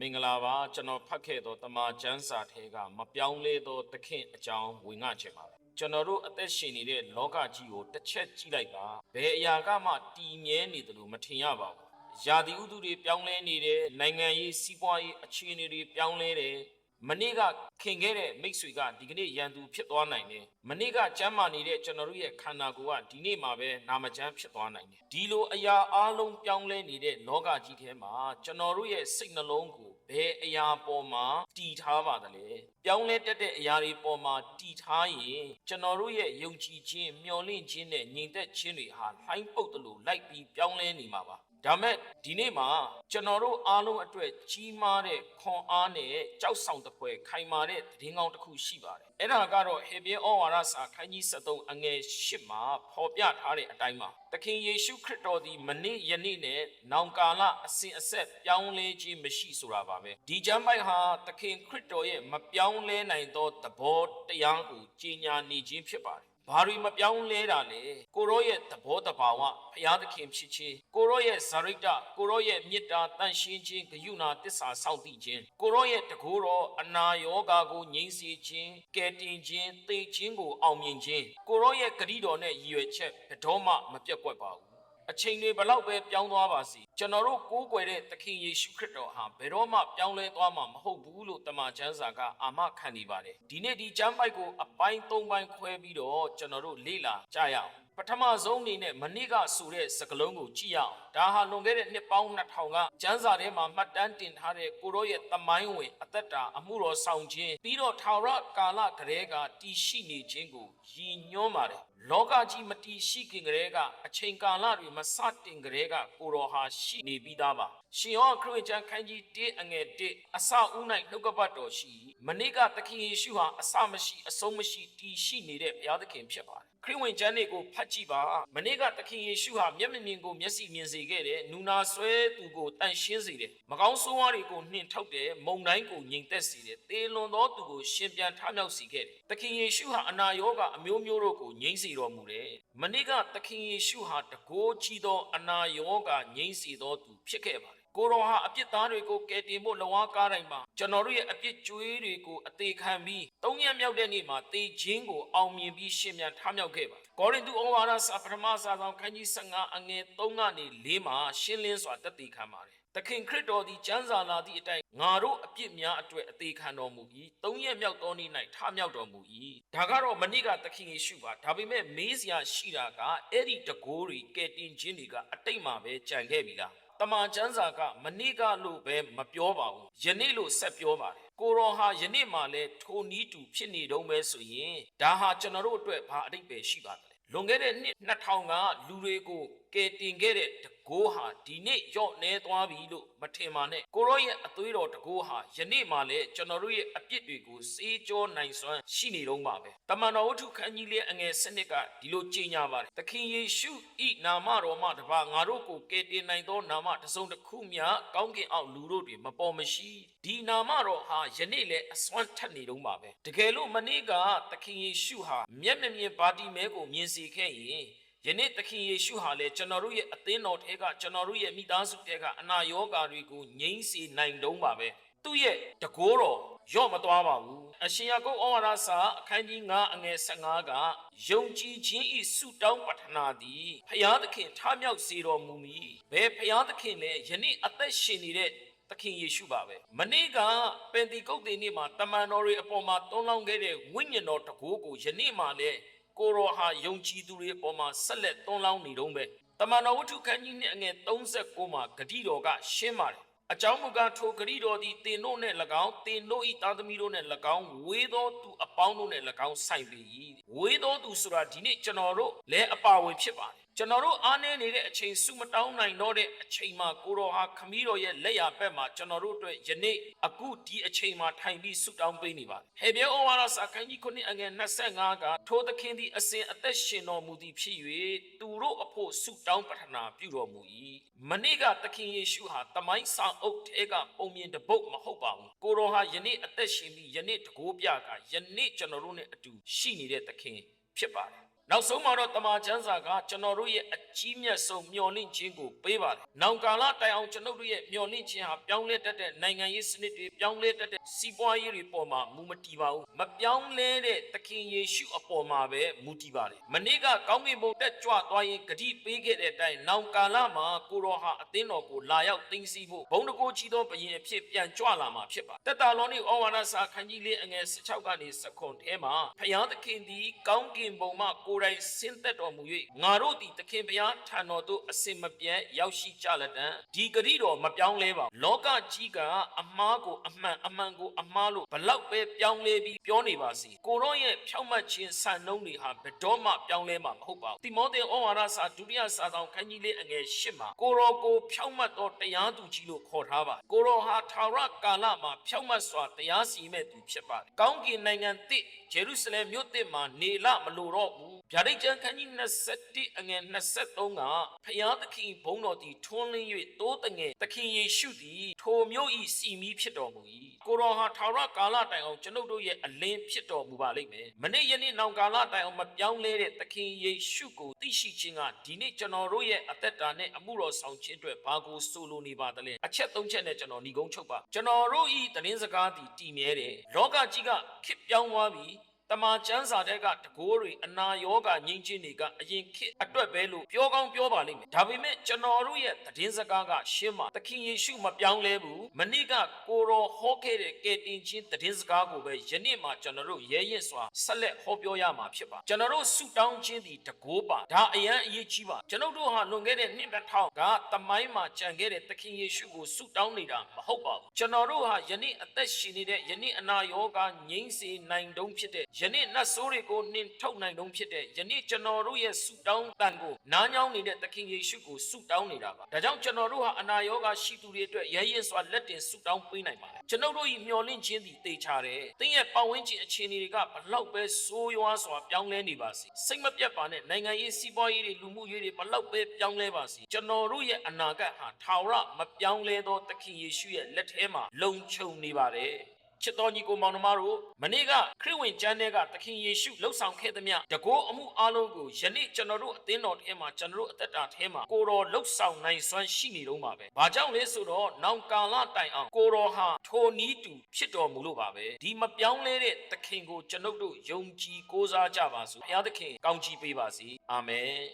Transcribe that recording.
မင်္ဂလာပါကျွန်တော်ဖတ်ခဲ့သောတမန်ကျမ်းစာထဲကမပြောင်းလဲသောသခင်အကြောင်းဝင်ငှခြင်းပါပဲကျွန်တော်တို့အသက်ရှင်နေတဲ့လောကကြီးကိုတစ်ချက်ကြည့်လိုက်ပါဘယ်အရာကမှတည်မြဲနေတယ်လို့မထင်ရပါဘူးရာသီဥတုတွေပြောင်းလဲနေတယ်နိုင်ငံရေးစီးပွားရေးအခြေအနေတွေပြောင်းလဲတယ် မနေ့ကခင်ခဲ့တဲ့မိတ်ဆွေကဒီကနေ့ရန်သူဖြစ်သွားနိုင်တယ်မနေ့ကကျမ်းမာနေတဲ့ကျွန်တော်တို့ရဲ့ခန္ဓာကိုယ်ကဒီနေ့မှာပဲနာမကျမ်းဖြစ်သွားနိုင်တယ်ဒီလိုအရာအလုံးပြောင်းလဲနေတဲ့လောကကြီးထဲမှာကျွန်တော်တို့ရဲ့စိတ်နှလုံးကိုဘယ်အရာပေါ်မှာတည်ထားပါသလဲပြောင်းလဲတတ်တဲ့အရာတွေပေါ်မှာတည်ထားရင်ကျွန်တော်တို့ရဲ့ယုံကြည်ခြင်းမျှော်လင့်ခြင်းနဲ့ညီသက်ခြင်းတွေဟာလှိုင်းပုတ်တယ်လို့လိုက်ပြီးပြောင်းလဲနေမှာပါ ဒါမဲ့ဒီနေ့မှာကျွန်တော်တို့အားလုံးအတွက်ကြီးမားတဲ့ခွန်အားနဲ့ကြောက်ဆောင်တစ်ပွဲခိုင်မာတဲ့သတင်းကောင်းတစ်ခုရှိပါတယ်အဲ့ဒါကတော့ဟေဘဲဩဝါဒစာခန်းကြီး73အငယ်8မှာဖော်ပြထားတဲ့အတိုင်းပါသခင်ယေရှုခရစ်တော်သည်မနေ့ယနေ့နဲ့နောင်ကာလအစဉ်အဆက်ပြောင်းလဲခြင်းမရှိဆိုတာပါပဲဒီကျမ်းပိုက်ဟာသခင်ခရစ်တော်ရဲ့မပြောင်းလဲနိုင်သောသဘောတရားကိုကြီးညာနေခြင်းဖြစ်ပါတယ် ဘာတွေမပြောင်းလဲတာလဲကိုရောရဲ့သဘောတဘာဝဘုရားသခင်ဖြစ်ခြင်းကိုရောရဲ့ဇာရိတကိုရောရဲ့မေတ္တာတန်ရှင်းခြင်းဂရုဏာတစ္ဆာစောင့်တည်ခြင်းကိုရောရဲ့တကူတော်အနာယောဂါကိုငြိမ်းစေခြင်းကယ်တင်ခြင်းသိခြင်းကိုအောင်မြင်ခြင်းကိုရောရဲ့ဂရုတော်နဲ့ရည်ရွယ်ချက်ဘယ်တော့မှမပြတ်ကွက်ပါဘူး အချိန်တွေဘလောက်ပဲပြောင်းသွားပါစီကျွန်တော်တို့ကိုးကွယ်တဲ့သခင်ယေရှုခရစ်တော်ဟာဘယ်တော့မှပြောင်းလဲသွားမှာမဟုတ်ဘူးလို့တမန်ကျမ်းစာကအာမခံနေပါတယ်ဒီနေ့ဒီကျမ်းပိုက်ကိုအပိုင်း၃ပိုင်းခွဲပြီးတော့ကျွန်တော်တို့လေ့လာကြရအောင် ပထမဆုံးအနေနဲ့မနေ့ကဆိုတဲ့စကလုံးကိုကြည့်ရအောင်ဒါဟာလွန်ခဲ့တဲ့နှစ်ပေါင်း2000ကကျမ်းစာထဲမှာမှတ်တမ်းတင်ထားတဲ့ကိုရောရဲ့တမိုင်းဝင်အသက်တာအမှုတော်ဆောင်ခြင်းပြီးတော့ထာဝရကာလကလေးကတည်ရှိနေခြင်းကိုရည်ညွှန်းပါတယ်လောကကြီးမတည်ရှိခင်ကလေးကအချိန်ကာလတွေမစတင်ကလေးကကိုတော်ဟာရှိနေပြီးသားပါရှင်ယောခရစ်ဝင်ကျမ်းခန်းကြီး1အငယ်1အစဦး၌နှုတ်ကပတ်တော်ရှိမနေ့ကသခင်ယေရှုဟာအစမရှိအဆုံးမရှိတည်ရှိနေတဲ့ဘုရားသခင်ဖြစ်ပါတယ် ခရစ်ဝင်ကျမ်းတွေကိုဖတ်ကြည့်ပါမနေ့ကသခင်ယေရှုဟာမျက်မမြင်ကိုမျက်စိမြင်စေခဲ့တယ်နူနာဆွဲသူကိုတန်ရှင်းစေတယ်မကောင်းဆိုးဝါးတွေကိုနှင်ထုတ်တယ်မုန်တိုင်းကိုငြိမ်သက်စေတယ်သေလွန်သောသူကိုရှင်ပြန်ထမြောက်စေခဲ့တယ်သခင်ယေရှုဟာအနာရောဂါအမျိုးမျိုးတို့ကိုငြိမ်းစေတော်မူတယ်မနေ့ကသခင်ယေရှုဟာတကိုးကြီးသောအနာရောဂါငြိမ်းစေသောသူဖြစ်ခဲ့ပါတယ် ကိုတော်ဟာအပြစ်သားတွေကိုကယ်တင်ဖို့လဝါကားတိုင်းမှာကျွန်တော်တို့ရဲ့အပြစ်ကြွေးတွေကိုအသေးခံပြီးသုံးရက်မြောက်တဲ့နေ့မှာတေခြင်းကိုအောင်မြင်ပြီးရှင်မြန်ထမြောက်ခဲ့ပါကောရိန္သုဩဝါဒစာပထမစာဆောင်ခန်းကြီး15အငယ်3ကနေ4မှာရှင်းလင်းစွာတက်တည်ခံပါတယ်သခင်ခရစ်တော်သည်ကျမ်းစာလာသည့်အတိုင်းငါတို့အပြစ်များအတွက်အသေးခံတော်မူ၏သုံးရက်မြောက်သောနေ့၌ထမြောက်တော်မူ၏ဒါကတော့မနေ့ကသခင်ယေရှုပါဒါပေမဲ့မေးစရာရှိတာကအဲ့ဒီတကိုးတွေကဲတင်ခြင်းတွေကအတိတ်မှာပဲကြံခဲ့ပြီလား တမန်ကျမ်းစာကမနေ့ကလို့ပဲမပြောပါဘူးယနေ့လို့ဆက်ပြောပါတယ်ကိုရောဟာယနေ့မှလည်းထိုနီးတူဖြစ်နေတော့မဲဆိုရင်ဒါဟာကျွန်တော်တို့အတွက်ဘာအတိတ်ပဲရှိပါသလဲလွန်ခဲ့တဲ့နှစ်2000ကလူတွေကိုကယ်တင်ခဲ့တဲ့တကိုးဟာဒီနေ့ရော့နေသွားပြီလို့မထင်ပါနဲ့ကိုရောရဲ့အသွေးတော်တကိုးဟာယနေ့မှလည်းကျွန်တော်တို့ရဲ့အပြစ်တွေကိုစေးကြောနိုင်စွမ်းရှိနေတော့ပါပဲတမန်တော်ဝတ္ထုခန်းကြီးလေးအငယ်စနစ်ကဒီလိုကြေညာပါတယ်သခင်ယေရှုဤနာမတော်မှတပါငါတို့ကိုကယ်တင်နိုင်သောနာမတစ်စုံတစ်ခုမျှကောင်းကင်အောက်လူတို့တွေမပေါ်မရှိဒီနာမတော်ဟာယနေ့လည်းအစွမ်းထက်နေတော့ပါပဲတကယ်လို့မနေ့ကသခင်ယေရှုဟာမျက်မမြင်ပါတီမဲကိုမြင်စီခဲ့ရင် ယနေ့သခင်ယေရှုဟာလည်းကျွန်တော်တို့ရဲ့အသင်းတော်ထဲကကျွန်တော်တို့ရဲ့မိသားစုထဲကအနာရောဂါတွေကိုငြိမ်းစေနိုင်တုံးပါပဲသူ့ရဲ့တကိုးတော်ရော့မသွားပါဘူးအရှင်ယာကုပ်ဩဝါဒစာအခန်းကြီး9အငယ်15ကယုံကြည်ခြင်းဤဆုတောင်းပတနာသည်ဖျားသခင်ထမြောက်စေတော်မူမည်ဘယ်ဖျားသခင်လဲယနေ့အသက်ရှင်နေတဲ့သခင်ယေရှုပါပဲမနေ့ကပင်တီကုတ်တေနေ့မှာတမန်တော်တွေအပေါ်မှာတွန်းလောင်းခဲ့တဲ့ဝိညာဉ်တော်တကိုးကိုယနေ့မှလည်း ကိုရောဟာယုံကြည်သူတွေအပေါ်မှာဆက်လက်တွန်းလောင်းနေတော့ပဲတမန်တော်ဝတ္ထုခန်းကြီးနဲ့အငယ်39မှာဂတိတော်ကရှင်းပါတယ်အကြောင်းမူကားထိုဂရိတော်သည်တင်တို့နှင့်၎င်းတင်တို့ဤသားသမီးတို့နှင့်၎င်းဝေသောသူအပေါင်းတို့နှင့်၎င်းဆိုင်ပေ၏ဝေသောသူဆိုတာဒီနေ့ကျွန်တော်တို့လည်းအပါဝင်ဖြစ်ပါတယ် ကျွန်တော်တို့အားနည်းနေတဲ့အချိန်စုမတောင်းနိုင်တော့တဲ့အချိန်မှာကိုတော်ဟာခမီးတော်ရဲ့လက်ရဘက်မှာကျွန်တော်တို့အတွက်ယနေ့အခုဒီအချိန်မှာထိုင်ပြီးဆုတောင်းပေးနေပါတယ်ဟေဘဲဩဝါဒစာခန်းကြီး9အငယ်25ကထိုသခင်သည်အစဉ်အသက်ရှင်တော်မူသည်ဖြစ်၍သူတို့အဖို့ဆုတောင်းပတနာပြုတော်မူ၏မနေ့ကသခင်ယေရှုဟာတမိုင်းဆောင်အုပ်ထဲကပုံမြင်တစ်ပုတ်မဟုတ်ပါဘူးကိုတော်ဟာယနေ့အသက်ရှင်ပြီးယနေ့တကိုးပြကယနေ့ကျွန်တော်တို့နဲ့အတူရှိနေတဲ့သခင်ဖြစ်ပါတယ် နောက်ဆုံးမှာတော့တမန်ကျမ်းစာကကျွန်တော်တို့ရဲ့အကြီးမြတ်ဆုံးမျှော်လင့်ခြင်းကိုပေးပါတယ်။နောင်ကာလတိုင်အောင်ကျွန်တော်တို့ရဲ့မျှော်လင့်ခြင်းဟာပြောင်းလဲတတ်တဲ့နိုင်ငံရေးစနစ်တွေပြောင်းလဲတတ်တဲ့စီးပွားရေးတွေပေါ်မှာမူမတည်ပါဘူး။မပြောင်းလဲတဲ့သခင်ယေရှုအပေါ်မှာပဲမူတည်ပါတယ်။မနေ့ကကောင်းကင်ဘုံတက်ကြွသွားရင်ဂတိပေးခဲ့တဲ့အတိုင်းနောင်ကာလမှာကိုရောဟာအသင်းတော်ကိုလာရောက်သိမ်းဆည်းဖို့ဘုံတကိုကြီးသောဘုရင်အဖြစ်ပြန်ကြွလာမှာဖြစ်ပါ။တက်တာလောနိဩဝါဒစာခန်းကြီးလေးအငယ်16ကနေ19ထဲမှာဖျားသခင်သည်ကောင်းကင်ဘုံမှကိုယ်တိုင်ဆင်းသက်တော်မူ၍ငါတို့သည်သခင်ဘုရားထံတော်သို့အစင်မပြတ်ရောက်ရှိကြလက်တံဒီဂရိတော်မပြောင်းလဲပါဘူးလောကကြီးကအမားကိုအမှန်အမှန်ကိုအမားလို့ဘလောက်ပဲပြောင်းလဲပြီးပြောနေပါစေကိုရောရဲ့ဖြောင့်မတ်ခြင်းစံနှုန်းတွေဟာဘယ်တော့မှပြောင်းလဲမှာမဟုတ်ပါဘူးတိမောသေဩဝါဒစာဒုတိယစာဆောင်ခန်းကြီးလေးအငယ်၈မှာကိုရောကိုဖြောင့်မတ်သောတရားသူကြီးလို့ခေါ်ထားပါကိုရောဟာထာဝရကာလမှာဖြောင့်မတ်စွာတရားစီရင်မဲ့သူဖြစ်ပါတယ်ကောင်းကင်နိုင်ငံတစ်ဂျေရုဆလင်မြို့တစ်မှာနေလမလိုတော့ဘူးဗျာဒိတ်ကျမ်းခန်းကြီး21အငယ်23ကဖျားသခင်ဘုန်းတော်သည်ထွန်းလင်း၍တိုးတငယ်သခင်ယေရှုသည်ထိုမြို့ဤစီမီဖြစ်တော်မူ၏ကိုရောဟာထာဝရကာလတိုင်အောင်ကျွန်ုပ်တို့ရဲ့အလင်းဖြစ်တော်မူပါလိမ့်မယ်မနေ့ယနေ့နောင်ကာလတိုင်အောင်မပြောင်းလဲတဲ့သခင်ယေရှုကိုသိရှိခြင်းကဒီနေ့ကျွန်တော်တို့ရဲ့အသက်တာနဲ့အမှုတော်ဆောင်ခြင်းအတွက်ဘာကိုဆိုလိုနေပါသလဲအချက်၃ချက်နဲ့ကျွန်တော်ညီကုန်းချုပ်ပါကျွန်တော်တို့ဤသတင်းစကားသည်တည်မြဲတယ်လောကကြီးကခစ်ပြောင်းသွားပြီ တမန်ကျမ်းစာတဲ့ကတကိုးတွေအနာယောဂငြိမ်းချင်းတွေကအရင်ခေတ်အတွက်ပဲလို့ပြောကောင်းပြောပါလိမ့်မယ်ဒါပေမဲ့ကျွန်တော်တို့ရဲ့သတင်းစကားကရှင်းမှာသခင်ယေရှုမပြောင်းလဲဘူးမနေ့ကကိုရောဟောခဲ့တဲ့ကယ်တင်ခြင်းသတင်းစကားကိုပဲယနေ့မှကျွန်တော်တို့ရဲရင်စွာဆက်လက်ဟောပြောရမှာဖြစ်ပါကျွန်တော်တို့ဆုတောင်းခြင်းဒီတကိုးပါဒါအရန်အရေးကြီးပါကျွန်တော်တို့ဟာလွန်ခဲ့တဲ့နှစ်တစ်ထောင်ကတမိုင်းမှာကြံခဲ့တဲ့သခင်ယေရှုကိုဆုတောင်းနေတာမဟုတ်ပါဘူးကျွန်တော်တို့ဟာယနေ့အသက်ရှင်နေတဲ့ယနေ့အနာရောဂါငြိမ်းစေနိုင်တုံးဖြစ်တဲ့ယနေ့နတ်ဆိုးတွေကိုနှင်ထုတ်နိုင်တုံးဖြစ်တဲ့ယနေ့ကျွန်တော်တို့ရဲ့ဆုတောင်းတန်ကိုနားညောင်းနေတဲ့သခင်ယေရှုကိုဆုတောင်းနေတာပါဒါကြောင့်ကျွန်တော်တို့ဟာအနာရောဂါရှိသူတွေအတွက်ရဲရဲစွာလက်တင်ဆုတောင်းပေးနိုင်ပါတယ်ကျွန်တော်တို့ဤမျှော်လင့်ခြင်းသည်တေချာတယ်သင်ရဲ့ပတ်ဝန်းကျင်အခြေအနေတွေကဘလောက်ပဲဆိုးရွားစွာပြောင်းလဲနေပါစေစိတ်မပြတ်ပါနဲ့နိုင်ငံရေးစီးပွားရေးတွေလူမှုရေးတွေဘလောက်ပဲပြောင်းလဲပါစေကျွန်တော်တို့ရဲ့အနာဂတ်ဟာထာဝရမပြောင်းလဲသောသခင်ယေရှုရဲ့လက်ထဲမှာလုံခြုံနေပါတယ် ချစ်တော်ညီကိုမောင်နှမတို့မနေ့ကခရစ်ဝင်ကျမ်းထဲကသခင်ယေရှုလှုပ်ဆောင်ခဲ့သမျှတကောအမှုအလုံးကိုယနေ့ကျွန်တော်တို့အသင်းတော်ထဲမှာကျွန်တော်တို့အသက်တာထဲမှာကိုတော်လှုပ်ဆောင်နိုင်စွမ်းရှိနေတော့မှာပဲ။ဘာကြောင့်လဲဆိုတော့နောင်ကာလတိုင်အောင်ကိုတော်ဟာထိုနီးတူဖြစ်တော်မူလို့ပါပဲ။ဒီမပြောင်းလဲတဲ့သခင်ကိုကျွန်ုပ်တို့ယုံကြည်ကိုးစားကြပါစို့။ဘုရားသခင်ကောင်းချီးပေးပါစေ။အာမင်။